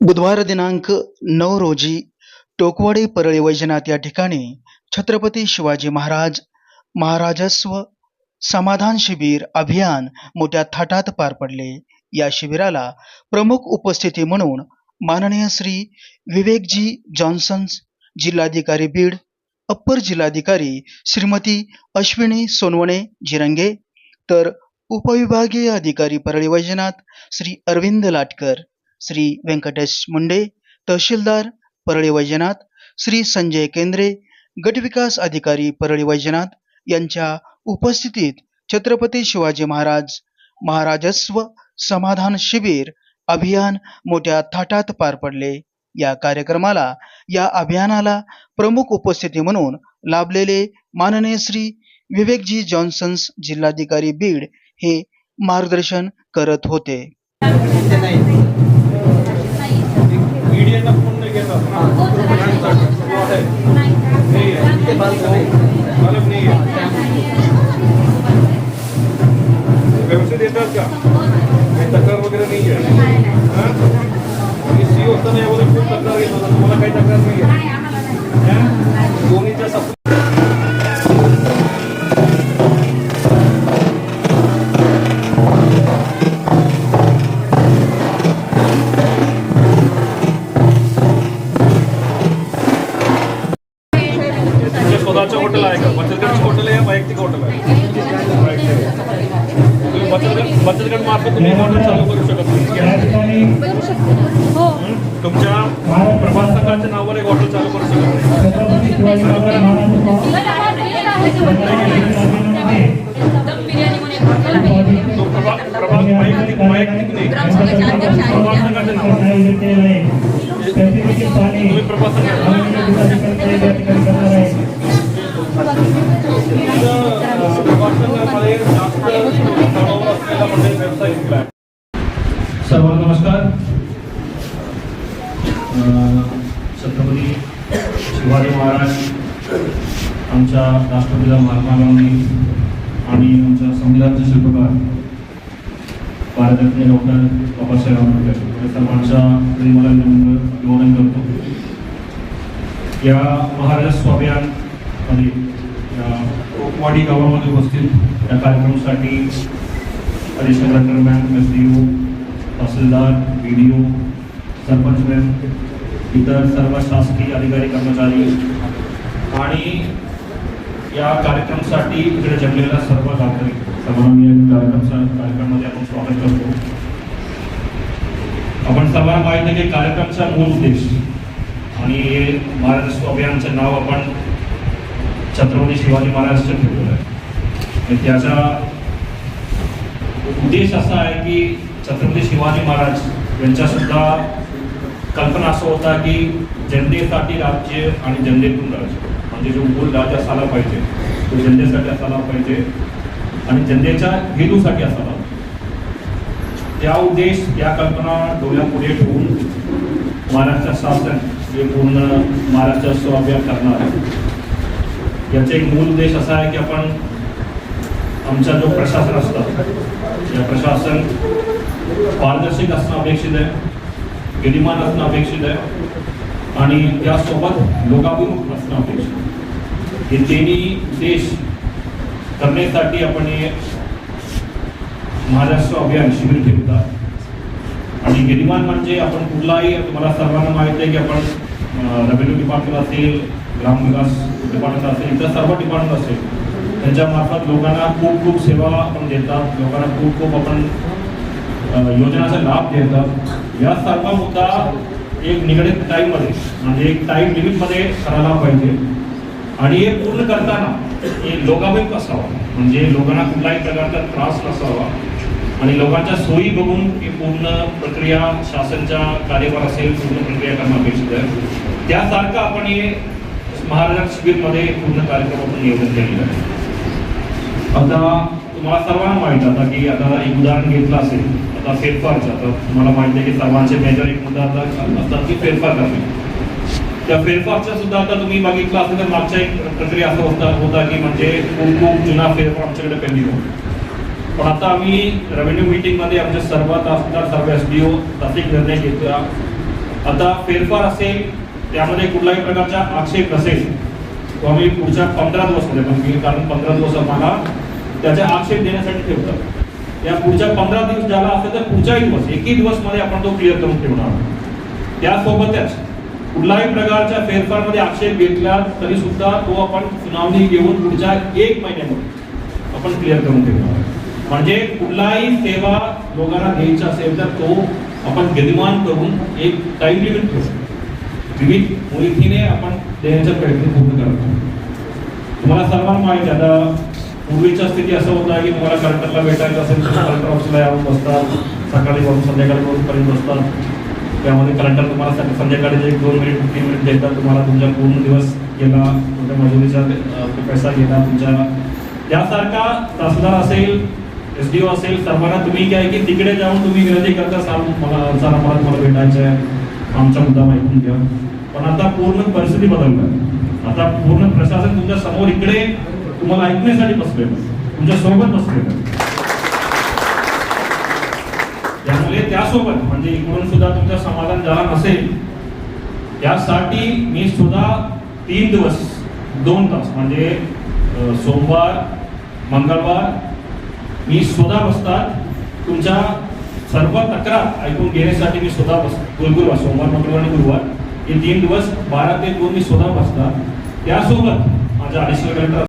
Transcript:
बुधवार दिनांक नऊ रोजी टोकवाडे परळी वैजनाथ या ठिकाणी छत्रपती शिवाजी महाराज महाराजस्व समाधान शिबिर अभियान मोठ्या थाटात पार पडले. या शिबिराला प्रमुख उपस्थिती म्हणून माननीय श्री विवेकजी जॉन्सन्स जिल्हाधिकारी बीड अप्पर जिल्हाधिकारी श्रीमती अश्विनी सोनवणे जिरंगे तर उपविभागीय अधिकारी परळी वैजनाथ श्री अरविंद लाटकर श्री व्यंकटेश मुंडे तहसीलदार परळी वैजनाथ श्री संजय केंद्रे गटविकास अधिकारी परळी वैजनाथ यांच्या उपस्थितीत छत्रपती शिवाजी महाराज महाराजस्व समाधान शिबिर अभियान मोठ्या थाटात पार पडले. या कार्यक्रमाला या अभियानाला प्रमुख उपस्थिती म्हणून लाभलेले माननीय श्री विवेकजी जॉन्सन्स जिल्हाधिकारी बीड हे मार्गदर्शन करत होते. correria da बचत गट मार्फत तुम्ही हॉटेल चालू करू शकत नाही. तुमच्या प्रभात संघाच्या नावावर एक हॉटेल चालू करू शकत नाही. प्रभात संघाच्या नावावर तुम्ही प्रभात संघाच्या छत्रपती शिवाजी महाराज आमच्या राष्ट्रपिता महात्मा गांधी आणि आमच्या संविधानचे शिल्पकार भारतरत्न डॉक्टर बाबासाहेब आंबेडकर. या सर्वांच्या तरी मला विनम्र अभिवादन करतो. या महाराज अभियानमध्ये या कोकवाडी गावामध्ये उपस्थित या कार्यक्रमासाठी additional collector ma'am S D O तहसीलदार B D O sarpanch ma'am इतर सर्व शासकीय अधिकारी कर्मचारी आणि या कार्यक्रमासाठी इकडे जमलेला सर्व नागरिक सर्वांनी कार्यक्रम कार्यक्रमामध्ये आपण स्वागत करतो. आपण सर्वांना माहिती आहे की कार्यक्रमचा मूळ उद्देश आणि हे महाराष्ट्र अभियानचं नाव आपण छत्रपती शिवाजी महाराजचं ठेवलेलं आहे. त्याचा उद्देश असा आहे की छत्रपती शिवाजी महाराज यांच्या सुद्धा कल्पना असं होता की जनतेसाठी राज्य आणि जनतेतून राज्य. म्हणजे जो मूल राज्य असायला पाहिजे तो जनतेसाठी असायला पाहिजे आणि जनतेच्या हेतूसाठी असायला त्या उद्देश या कल्पना डोळ्यापुढे ठेवून महाराष्ट्र शासन हे पूर्ण महाराष्ट्र स्वाभियान करणार आहे. याचा एक मूल उद्देश असा आहे की आपण आमचा जो प्रशासन असतं या प्रशासन पारदर्शक असणं अपेक्षित आहे. विधिमान असणं अपेक्षित आहे. आणि त्यासोबत लोकाभिमुख असणं अपेक्षित आहे. हे तिन्ही देश करण्यासाठी आपण हे महाराष्ट्र अभियान शिबिर ठेवतात आणि विधिमान म्हणजे आपण कुठलाही तुम्हाला सर्वांना माहिती आहे की आपण रेव्हेन्यू डिपार्टमेंट असेल ग्रामविकास डिपार्टमेंट असेल इतर सर्व डिपार्टमेंट असेल त्यांच्या मार्फत लोकांना खूप खूप सेवा आपण देतात. लोकांना खूप खूप आपण योजनाचा लाभ देतात. या सर्व मुद्दा एक निगडीत टाईममध्ये म्हणजे एक टाईम लिमिटमध्ये करायला पाहिजे. आणि हे पूर्ण करताना हे लोकाभिमुख असावा. म्हणजे लोकांना कुठलाही प्रकारचा त्रास नसावा. आणि लोकांच्या सोयी बघून ही पूर्ण प्रक्रिया शासनच्या कार्यभार असेल पूर्ण प्रक्रिया करणं अपेक्षित आहे. त्यासारखं आपण हे महाराज शिबिरमध्ये पूर्ण कार्यक्रम आपण नियोजन केलेलं आहे. आता तुम्हाला सर्वांना माहीत आता की आता एक उदाहरण घेतलं असेल. आता फेरफार आता तुम्हाला माहिती आहे की सर्वांचे मेजर एक मुद्दा आता असतात की फेरफार करणे. त्या फेरफारचा सुद्धा आता तुम्ही बघितलं असेल तर मागच्या एक प्रक्रिया असं होता होता की म्हणजे खूप खूप जुना फेरफार आमच्याकडे पेंडिंग होता. पण आता आम्ही रेव्हेन्यू मीटिंगमध्ये आमच्या सर्व तहसीलदार सर्व एस डी ओ तसे निर्णय घेतला आता फेरफार असेल त्यामध्ये कुठलाही प्रकारचा आक्षेप नसेल तो आम्ही पुढच्या पंधरा दिवसमध्ये पण कारण पंधरा दिवस आम्हाला त्याचा आक्षेप देण्यासाठी ठेवतात. या पुढच्या पंधरा दिवस झाला असेल तर पुढच्याही दिवस एकही दिवसमध्ये आपण तो क्लिअर करून ठेवणार. त्यासोबतच कुठलाही प्रकारच्या फेरफारमध्ये आक्षेप घेतला तरी सुद्धा तो आपण सुनावणी घेऊन पुढच्या एक महिन्यामध्ये आपण क्लिअर करून ठेवणार. म्हणजे कुठलाही सेवा लोकांना द्यायचा असेल तर तो आपण गतिमान करून एक टाइम लिमिट ठेवू. विविध मुलीने आपण देण्याचा प्रयत्न पूर्ण करतो तुम्हाला सर्वांना माहिती आहे आता पूर्वीच्या स्थिती असं होतं की तुम्हाला कलेक्टरला भेटायचं असेल तर कलेक्टर ऑफिसला यावं बसतात सकाळी जाऊन संध्याकाळी वरून पर्यंत बसतात त्यामध्ये कलेक्टर तुम्हाला संध्याकाळी एक दोन मिनिट तीन मिनिट देतात तुम्हाला तुमचा पूर्ण दिवस गेला तुमच्या मजुरीचा पैसा गेला तुमच्या यासारखा तहसीलदार असेल एस डी ओ असेल सर्वांना तुम्ही काय की तिकडे जाऊन तुम्ही विनंती करता सांग मला सर आम्हाला तुम्हाला भेटायचं आहे आमचा मुद्दा ऐकून घ्या. पण आता पूर्ण परिस्थिती बदलणार. आता पूर्ण प्रशासन तुमच्यासमोर इकडे तुम्हाला ऐकण्यासाठी बसले तुमच्यासोबत बसले त्यामुळे त्यासोबत म्हणजे इकडून सुद्धा तुमच्या समाधान झाला नसेल त्यासाठी मी सुद्धा तीन दिवस दोन तास म्हणजे सोमवार मंगळवार मी स्वतः बसतात. तुमच्या सर्व तक्रार ऐकून घेण्यासाठी मी स्वतः बस गुरुवार सोमवार मंगळवार आणि गुरुवार हे तीन दिवस बारा ते दोन मी स्वतः बसतात. त्यासोबत माझ्या अडिशनल